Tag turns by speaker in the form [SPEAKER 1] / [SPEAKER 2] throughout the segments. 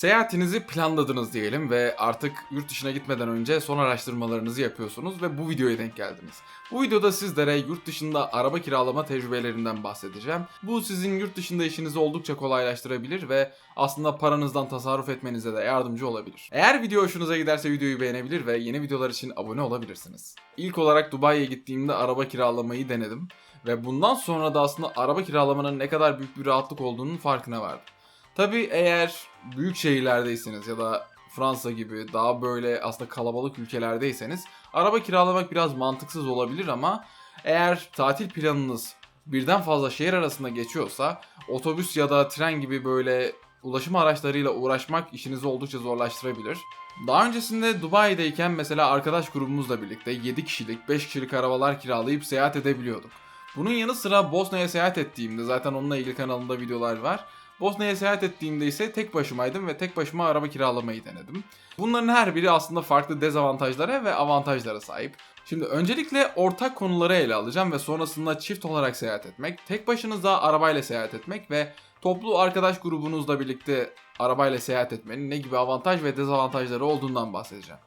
[SPEAKER 1] Seyahatinizi planladınız diyelim ve artık yurt dışına gitmeden önce son araştırmalarınızı yapıyorsunuz ve bu videoya denk geldiniz. Bu videoda sizlere yurt dışında araba kiralama tecrübelerinden bahsedeceğim. Bu sizin yurt dışında işinizi oldukça kolaylaştırabilir ve aslında paranızdan tasarruf etmenize de yardımcı olabilir. Eğer video hoşunuza giderse videoyu beğenebilir ve yeni videolar için abone olabilirsiniz. İlk olarak Dubai'ye gittiğimde araba kiralamayı denedim ve bundan sonra da aslında araba kiralamanın ne kadar büyük bir rahatlık olduğunun farkına vardım. Tabii eğer büyük şehirlerdeyseniz ya da Fransa gibi daha böyle aslında kalabalık ülkelerdeyseniz araba kiralamak biraz mantıksız olabilir ama eğer tatil planınız birden fazla şehir arasında geçiyorsa otobüs ya da tren gibi böyle ulaşım araçlarıyla uğraşmak işinizi oldukça zorlaştırabilir. Daha öncesinde Dubai'deyken mesela arkadaş grubumuzla birlikte 7 kişilik, 5 kişilik arabalar kiralayıp seyahat edebiliyorduk. Bunun yanı sıra Bosna'ya seyahat ettiğimde zaten onunla ilgili kanalımda videolar var. Bosna'ya seyahat ettiğimde ise tek başımaydım ve tek başıma araba kiralamayı denedim. Bunların her biri aslında farklı dezavantajlara ve avantajlara sahip. Şimdi öncelikle ortak konuları ele alacağım ve sonrasında çift olarak seyahat etmek, tek başınıza arabayla seyahat etmek ve toplu arkadaş grubunuzla birlikte arabayla seyahat etmenin ne gibi avantaj ve dezavantajları olduğundan bahsedeceğim.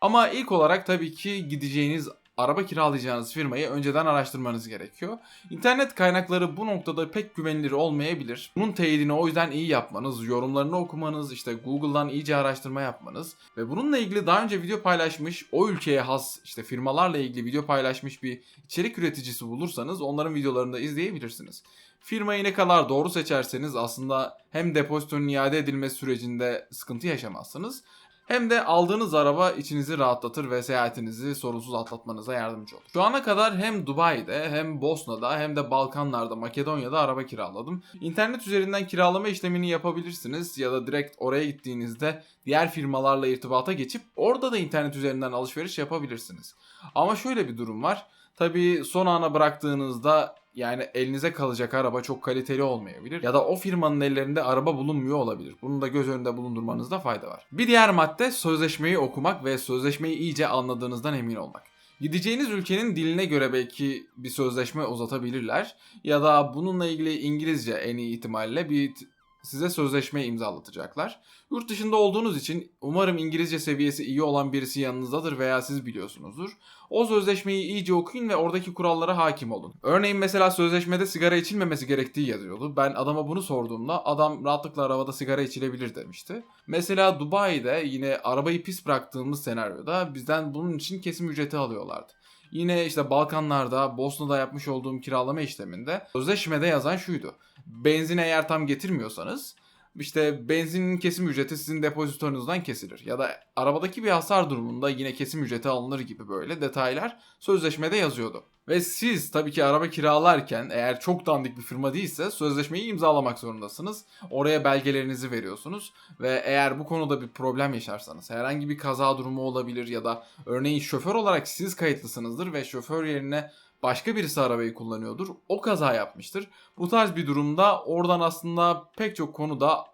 [SPEAKER 1] Ama ilk olarak tabii ki gideceğiniz araba kiralayacağınız firmayı önceden araştırmanız gerekiyor. İnternet kaynakları bu noktada pek güvenilir olmayabilir. Bunun teyidini o yüzden iyi yapmanız, yorumlarını okumanız, işte Google'dan iyice araştırma yapmanız ve bununla ilgili daha önce video paylaşmış, o ülkeye has işte firmalarla ilgili video paylaşmış bir içerik üreticisi bulursanız onların videolarını da izleyebilirsiniz. Firmayı ne kadar doğru seçerseniz aslında hem depozitonun iade edilmesi sürecinde sıkıntı yaşamazsınız hem de aldığınız araba içinizi rahatlatır ve seyahatinizi sorunsuz atlatmanıza yardımcı olur. Şu ana kadar hem Dubai'de hem Bosna'da hem de Balkanlarda, Makedonya'da araba kiraladım. İnternet üzerinden kiralama işlemini yapabilirsiniz ya da direkt oraya gittiğinizde diğer firmalarla irtibata geçip orada da internet üzerinden alışveriş yapabilirsiniz. Ama şöyle bir durum var. Tabii son ana bıraktığınızda yani elinize kalacak araba çok kaliteli olmayabilir ya da o firmanın ellerinde araba bulunmuyor olabilir. Bunu da göz önünde bulundurmanızda fayda var. Bir diğer madde sözleşmeyi okumak ve sözleşmeyi iyice anladığınızdan emin olmak. Gideceğiniz ülkenin diline göre belki bir sözleşme uzatabilirler ya da bununla ilgili İngilizce en iyi ihtimalle bir size sözleşme imzalatacaklar. Yurt dışında olduğunuz için umarım İngilizce seviyesi iyi olan birisi yanınızdadır veya siz biliyorsunuzdur. O sözleşmeyi iyice okuyun ve oradaki kurallara hakim olun. Örneğin mesela sözleşmede sigara içilmemesi gerektiği yazıyordu. Ben adama bunu sorduğumda adam rahatlıkla arabada sigara içilebilir demişti. Mesela Dubai'de yine arabayı pis bıraktığımız senaryoda bizden bunun için kesim ücreti alıyorlardı. Yine işte Balkanlarda, Bosna'da yapmış olduğum kiralama işleminde sözleşmede yazan şuydu. Benzin eğer tam getirmiyorsanız işte benzinin kesim ücreti sizin depozitonuzdan kesilir. Ya da arabadaki bir hasar durumunda yine kesim ücreti alınır gibi böyle detaylar sözleşmede yazıyordu. Ve siz tabii ki araba kiralarken eğer çok dandik bir firma değilse sözleşmeyi imzalamak zorundasınız. Oraya belgelerinizi veriyorsunuz ve eğer bu konuda bir problem yaşarsanız herhangi bir kaza durumu olabilir ya da örneğin şoför olarak siz kayıtlısınızdır ve şoför yerine başka birisi arabayı kullanıyordur. O kaza yapmıştır. Bu tarz bir durumda oradan aslında pek çok konuda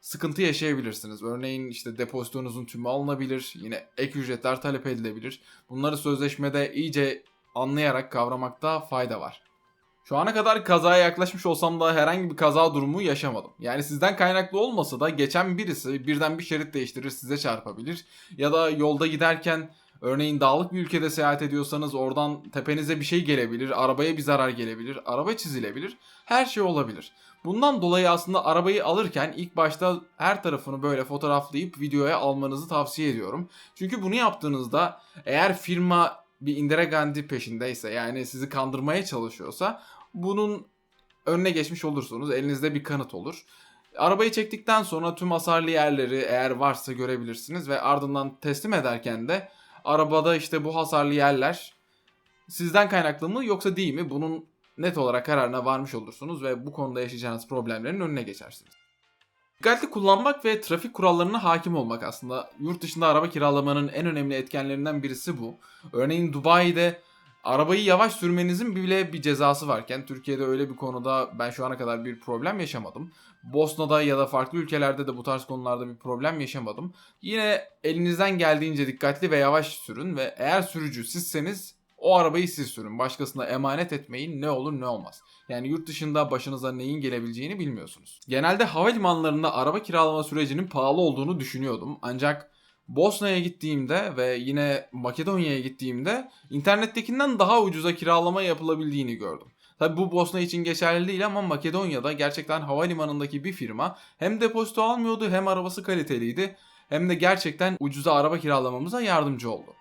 [SPEAKER 1] sıkıntı yaşayabilirsiniz. Örneğin işte depozitonuzun tümü alınabilir. Yine ek ücretler talep edilebilir. Bunları sözleşmede iyice anlayarak kavramakta fayda var. Şu ana kadar kazaya yaklaşmış olsam da herhangi bir kaza durumu yaşamadım. Yani sizden kaynaklı olmasa da geçen birisi birden bir şerit değiştirir size çarpabilir. Ya da yolda giderken Örneğin dağlık bir ülkede seyahat ediyorsanız oradan tepenize bir şey gelebilir, arabaya bir zarar gelebilir, araba çizilebilir, her şey olabilir. Bundan dolayı aslında arabayı alırken ilk başta her tarafını böyle fotoğraflayıp videoya almanızı tavsiye ediyorum. Çünkü bunu yaptığınızda eğer firma bir Indira Gandhi peşindeyse yani sizi kandırmaya çalışıyorsa bunun önüne geçmiş olursunuz. Elinizde bir kanıt olur. Arabayı çektikten sonra tüm hasarlı yerleri eğer varsa görebilirsiniz ve ardından teslim ederken de arabada işte bu hasarlı yerler sizden kaynaklı mı yoksa değil mi? Bunun net olarak kararına varmış olursunuz ve bu konuda yaşayacağınız problemlerin önüne geçersiniz. Dikkatli kullanmak ve trafik kurallarına hakim olmak aslında yurt dışında araba kiralamanın en önemli etkenlerinden birisi bu. Örneğin Dubai'de arabayı yavaş sürmenizin bile bir cezası varken Türkiye'de öyle bir konuda ben şu ana kadar bir problem yaşamadım. Bosna'da ya da farklı ülkelerde de bu tarz konularda bir problem yaşamadım. Yine elinizden geldiğince dikkatli ve yavaş sürün ve eğer sürücü sizseniz O arabayı siz sürün. Başkasına emanet etmeyin ne olur ne olmaz. Yani yurt dışında başınıza neyin gelebileceğini bilmiyorsunuz. Genelde havalimanlarında araba kiralama sürecinin pahalı olduğunu düşünüyordum. Ancak Bosna'ya gittiğimde ve yine Makedonya'ya gittiğimde internettekinden daha ucuza kiralama yapılabildiğini gördüm. Tabi bu Bosna için geçerli değil ama Makedonya'da gerçekten havalimanındaki bir firma hem depozito almıyordu hem arabası kaliteliydi hem de gerçekten ucuza araba kiralamamıza yardımcı oldu.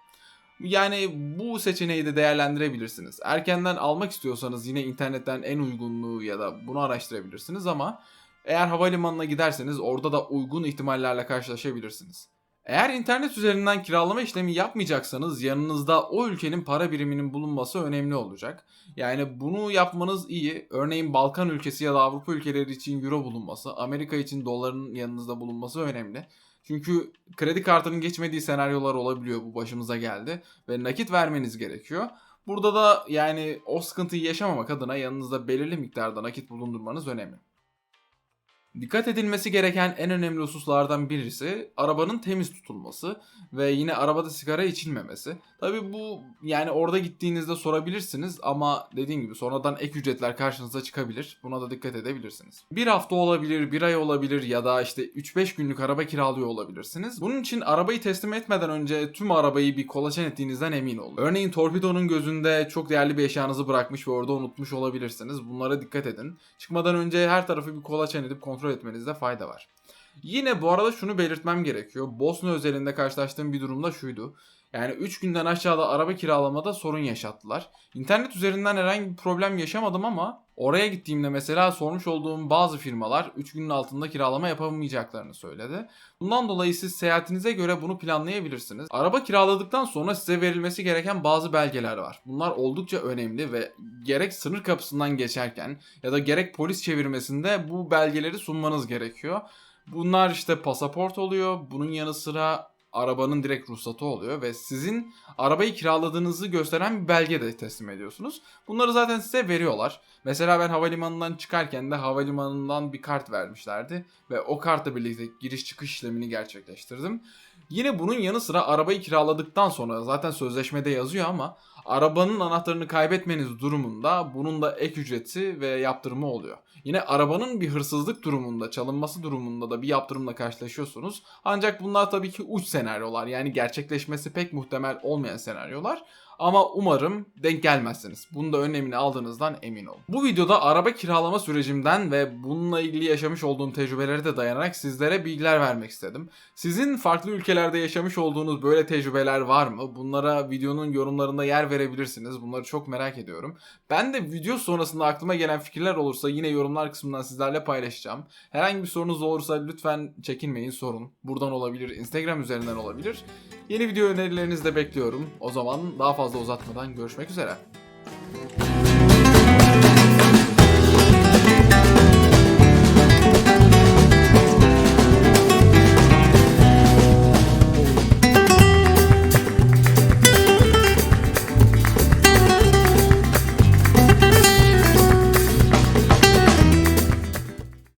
[SPEAKER 1] Yani bu seçeneği de değerlendirebilirsiniz. Erkenden almak istiyorsanız yine internetten en uygunluğu ya da bunu araştırabilirsiniz ama eğer havalimanına giderseniz orada da uygun ihtimallerle karşılaşabilirsiniz. Eğer internet üzerinden kiralama işlemi yapmayacaksanız yanınızda o ülkenin para biriminin bulunması önemli olacak. Yani bunu yapmanız iyi. Örneğin Balkan ülkesi ya da Avrupa ülkeleri için euro bulunması, Amerika için doların yanınızda bulunması önemli. Çünkü kredi kartının geçmediği senaryolar olabiliyor bu başımıza geldi ve nakit vermeniz gerekiyor. Burada da yani o sıkıntıyı yaşamamak adına yanınızda belirli miktarda nakit bulundurmanız önemli. Dikkat edilmesi gereken en önemli hususlardan birisi arabanın temiz tutulması ve yine arabada sigara içilmemesi. Tabi bu yani orada gittiğinizde sorabilirsiniz ama dediğim gibi sonradan ek ücretler karşınıza çıkabilir. Buna da dikkat edebilirsiniz. Bir hafta olabilir, bir ay olabilir ya da işte 3-5 günlük araba kiralıyor olabilirsiniz. Bunun için arabayı teslim etmeden önce tüm arabayı bir kolaçan ettiğinizden emin olun. Örneğin torpidonun gözünde çok değerli bir eşyanızı bırakmış ve orada unutmuş olabilirsiniz. Bunlara dikkat edin. Çıkmadan önce her tarafı bir kolaçan edip kontrol etmenizde fayda var. Yine bu arada şunu belirtmem gerekiyor. Bosna özelinde karşılaştığım bir durumda şuydu. Yani 3 günden aşağıda araba kiralamada sorun yaşattılar. İnternet üzerinden herhangi bir problem yaşamadım ama oraya gittiğimde mesela sormuş olduğum bazı firmalar 3 günün altında kiralama yapamayacaklarını söyledi. Bundan dolayı siz seyahatinize göre bunu planlayabilirsiniz. Araba kiraladıktan sonra size verilmesi gereken bazı belgeler var. Bunlar oldukça önemli ve gerek sınır kapısından geçerken ya da gerek polis çevirmesinde bu belgeleri sunmanız gerekiyor. Bunlar işte pasaport oluyor. Bunun yanı sıra arabanın direkt ruhsatı oluyor ve sizin arabayı kiraladığınızı gösteren bir belge de teslim ediyorsunuz. Bunları zaten size veriyorlar. Mesela ben havalimanından çıkarken de havalimanından bir kart vermişlerdi ve o kartla birlikte giriş çıkış işlemini gerçekleştirdim. Yine bunun yanı sıra arabayı kiraladıktan sonra zaten sözleşmede yazıyor ama arabanın anahtarını kaybetmeniz durumunda bunun da ek ücreti ve yaptırımı oluyor. Yine arabanın bir hırsızlık durumunda, çalınması durumunda da bir yaptırımla karşılaşıyorsunuz. Ancak bunlar tabii ki uç senaryolar. Yani gerçekleşmesi pek muhtemel olmayan senaryolar. Ama umarım denk gelmezsiniz. Bunu da önemini aldığınızdan emin olun. Bu videoda araba kiralama sürecimden ve bununla ilgili yaşamış olduğum tecrübeleri de dayanarak sizlere bilgiler vermek istedim. Sizin farklı ülkelerde yaşamış olduğunuz böyle tecrübeler var mı? Bunlara videonun yorumlarında yer verebilirsiniz. Bunları çok merak ediyorum. Ben de video sonrasında aklıma gelen fikirler olursa yine yorumlar kısmından sizlerle paylaşacağım. Herhangi bir sorunuz olursa lütfen çekinmeyin sorun. Buradan olabilir, Instagram üzerinden olabilir. Yeni video önerilerinizi de bekliyorum. O zaman daha fazla uzatmadan görüşmek üzere.